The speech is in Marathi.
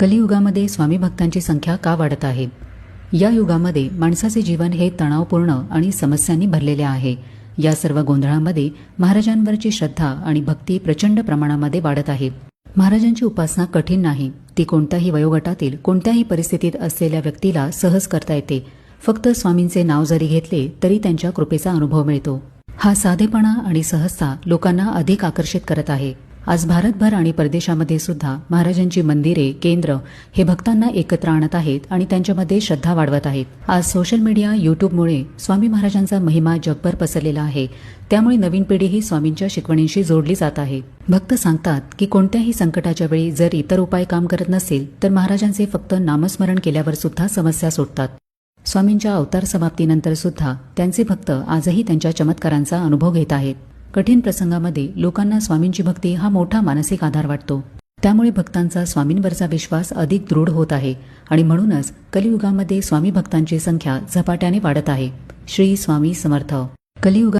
कलियुगामध्ये स्वामी भक्तांची संख्या का वाढत आहे? या युगामध्ये माणसाचे जीवन हे तणावपूर्ण आणि समस्यांनी भरलेले आहे. या सर्व गोंधळामध्ये महाराजांवरची श्रद्धा आणि भक्ती प्रचंड प्रमाणामध्ये वाढत आहे. महाराजांची उपासना कठीण नाही. ती कोणत्याही वयोगटातील कोणत्याही परिस्थितीत असलेल्या व्यक्तीला सहज करता येते. फक्त स्वामींचे नाव जरी घेतले तरी त्यांच्या कृपेचा अनुभव मिळतो. हा साधेपणा आणि सहजता लोकांना अधिक आकर्षित करत आहे. आज भारतभर आणि परदेशामध्ये सुद्धा महाराजांची मंदिरे केंद्र हे भक्तांना एकत्र आणत आहेत आणि त्यांच्यामध्ये श्रद्धा वाढवत आहेत. आज सोशल मीडिया युट्यूबमुळे स्वामी महाराजांचा महिमा जगभर पसरलेला आहे. त्यामुळे नवीन पिढी ही स्वामींच्या शिकवणींशी जोडली जात आहे. भक्त सांगतात की कोणत्याही संकटाच्या वेळी जर इतर उपाय काम करत नसेल तर महाराजांचे फक्त नामस्मरण केल्यावर सुद्धा समस्या सुटतात स्वामींच्या अवतार समाप्तीनंतर सुद्धा त्यांचे भक्त आजही त्यांच्या चमत्कारांचा अनुभव घेत आहेत. कठीण प्रसंगामध्ये लोकांना स्वामींची भक्ती हा मोठा मानसिक आधार वाटतो. त्यामुळे भक्तांचा स्वामींवरचा विश्वास अधिक दृढ होत आहे आणि म्हणूनच कलियुगामध्ये स्वामी भक्तांची संख्या झपाट्याने वाढत आहे. श्री स्वामी समर्थ. कलियुगा